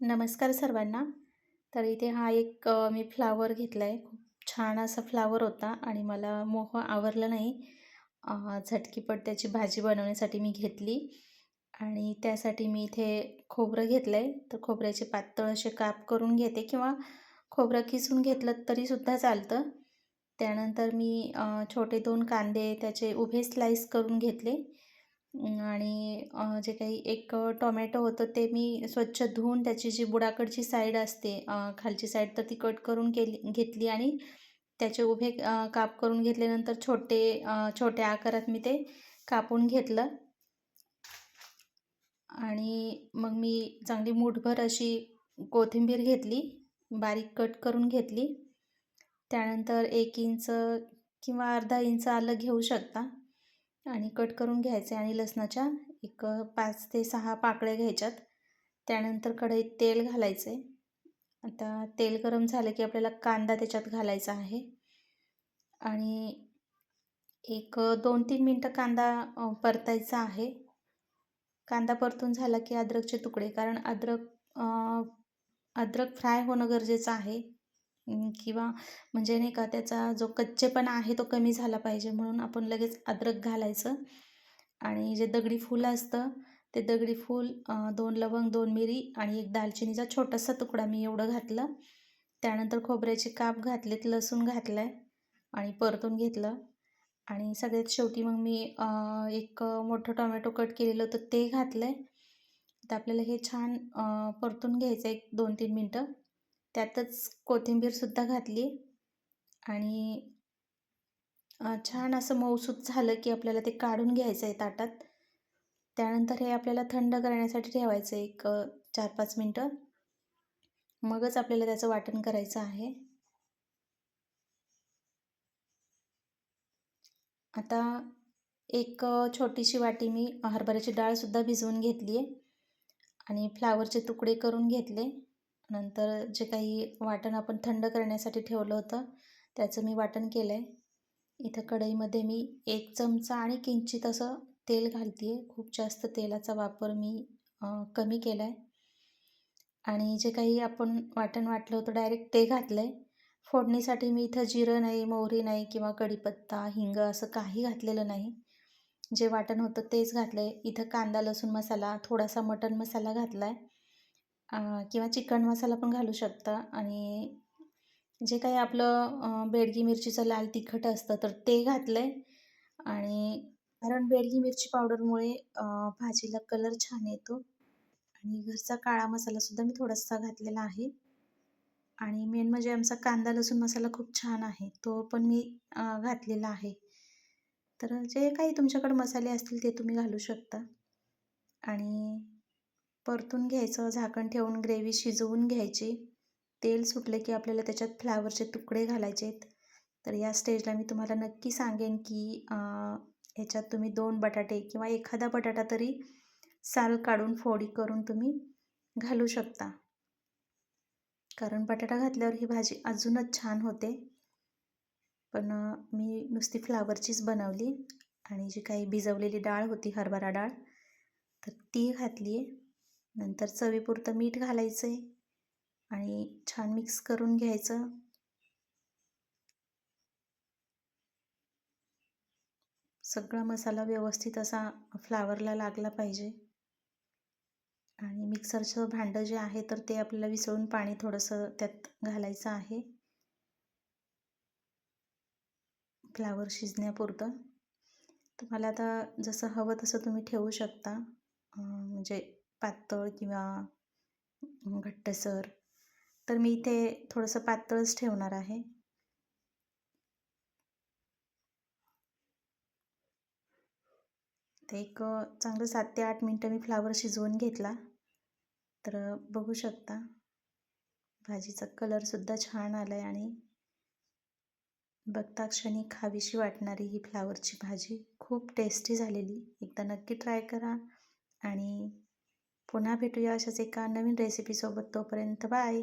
नमस्कार सर्वांना. तर इथे हा एक मी फ्लावर घेतला आहे खूप छान असा फ्लावर होता आणि मला मोह आवरला नाही. झटकीपट त्याची भाजी बनवण्यासाठी मी घेतली आणि त्यासाठी मी इथे खोबरं घेतलं आहे तर खोबऱ्याचे पातळ असे काप करून घेते किंवा खोबरं किसून घेतलं तरीसुद्धा चालतं. त्यानंतर मी छोटे दोन कांदे त्याचे उभे स्लाईस करून घेतले. आणि जे काही एक टोमॅटो होतं ते मी स्वच्छ धुवून त्याची जी बुडाकडची साईड असते खालची साईड तर ती कट करून केली घेतली आणि त्याचे उभे काप करून घेतल्यानंतर छोटे छोट्या आकारात मी ते कापून घेतलं. आणि मग मी चांगली मूठभर अशी कोथिंबीर घेतली बारीक कट करून घेतली. त्यानंतर एक इंच किंवा अर्धा इंच आलं घेऊ शकता. आणि कट करून घ्यायचे आणि लसणाच्या एक पाच ते सहा पाकळ्या घ्यायच्यात. त्यानंतर कढईत तेल घालायचे. आता तेल गरम झालं की आपल्याला कांदा त्याच्यात घालायचा आहे. आणि एक दोन तीन मिनटं कांदा परतायचा आहे. कांदा परतून झाला की अद्रकचे तुकडे कारण अद्रक अद्रक फ्राय होणं गरजेचं आहे. किंवा म्हणजे नाही का त्याचा जो कच्चेपणा आहे तो कमी झाला पाहिजे म्हणून आपण लगेच अद्रक घालायचं. आणि जे दगडी फूल असतं ते दगडी फूल दोन लवंग दोन मिरी आणि एक दालचिनीचा छोटासा तुकडा मी एवढं घातलं. त्यानंतर खोबऱ्याचे काप घातलेत लसूण घातलं आहे आणि परतून घेतलं. आणि सगळ्यात शेवटी मग मी एक मोठं टोमॅटो कट केलेलं होतं ते घातलं आहे तर आपल्याला हे छान परतून घ्यायचं एक दोन तीन मिनटं. त्यातच कोथिंबीरसुद्धा घातली. आणि छान असं मऊसूत झालं की आपल्याला ते काढून घ्यायचं आहे ताटात. त्यानंतर हे आपल्याला थंड करण्यासाठी ठेवायचं आहे एक चार पाच मिनटं. मगच आपल्याला त्याचं वाटण करायचं आहे. आता एक छोटीशी वाटी मी हरभऱ्याची डाळसुद्धा भिजवून घेतली आहे आणि फ्लावरचे तुकडे करून घेतले. नंतर जे काही वाटण आपण थंड करण्यासाठी ठेवलं होतं त्याचं मी वाटण केलं आहे इथं कढईमध्ये मी एक चमचा आणि किंचित असं तेल घालते आहे खूप जास्त तेलाचा वापर मी कमी केला आहे आणि जे काही आपण वाटण वाटलं होतं डायरेक्ट ते घातलं आहे फोडणीसाठी मी इथं जिरं नाही मोहरी नाही किंवा कढीपत्ता हिंग असं काही घातलेलं नाही. जे वाटण होतं तेच घातलं आहे इथं कांदा लसूण मसाला थोडासा मटण मसाला घातला आहे किंवा चिकन मसाला पण घालू शकता. आणि जे काही आपलं बेडगी मिरचीचं लाल तिखट असतं तर ते घातलं आहे आणि कारण बेडगी मिरची पावडरमुळे भाजीला कलर छान येतो. आणि घरचा काळा मसालासुद्धा मी थोडासा घातलेला आहे. आणि मेन म्हणजे आमचा कांदा लसूण मसाला खूप छान आहे. तो पण मी घातलेला आहे. तर जे काही तुमच्याकडे मसाले असतील ते तुम्ही घालू शकता. आणि परतून घ्यायचं झाकण ठेवून ग्रेव्ही शिजवून घ्यायची. तेल सुटले की आपल्याला त्याच्यात फ्लावरचे तुकडे घालायचे आहेत तर या स्टेजला मी तुम्हाला नक्की सांगेन की ह्याच्यात तुम्ही दोन बटाटे किंवा एखादा बटाटा तरी साल काढून फोडी करून तुम्ही घालू शकता. कारण बटाटा घातल्यावर ही भाजी अजूनच छान होते. पण मी नुसती फ्लावरचीच बनवली आणि जी काही भिजवलेली डाळ होती हरभरा डाळ तर ती घातली आहे नंतर चवीपुरतं मीठ घालायचं आहे आणि छान मिक्स करून घ्यायचं. सगळा मसाला व्यवस्थित असा फ्लावरला लागला पाहिजे. आणि मिक्सरचं भांडं जे आहे तर ते आपल्याला विसळून पाणी थोडंसं त्यात घालायचं आहे. फ्लावर शिजण्यापुरतं. तुम्हाला आता जसं हवं तसं तुम्ही ठेवू शकता. म्हणजे पातळ किंवा घट्टसर तर मी इथे थोडंसं पातळच ठेवणार आहे. ते एक चांगलं सात ते आठ मिनटं मी फ्लावर शिजवून घेतला. तर बघू शकता भाजीचा कलरसुद्धा छान आला आहे आणि बघता क्षणी खावीशी वाटणारी ही फ्लावरची भाजी खूप टेस्टी झालेली. एकदा नक्की ट्राय करा आणि पुन्हा भेटूया अशाच एका नवीन रेसिपीसोबत तोपर्यंत बाय.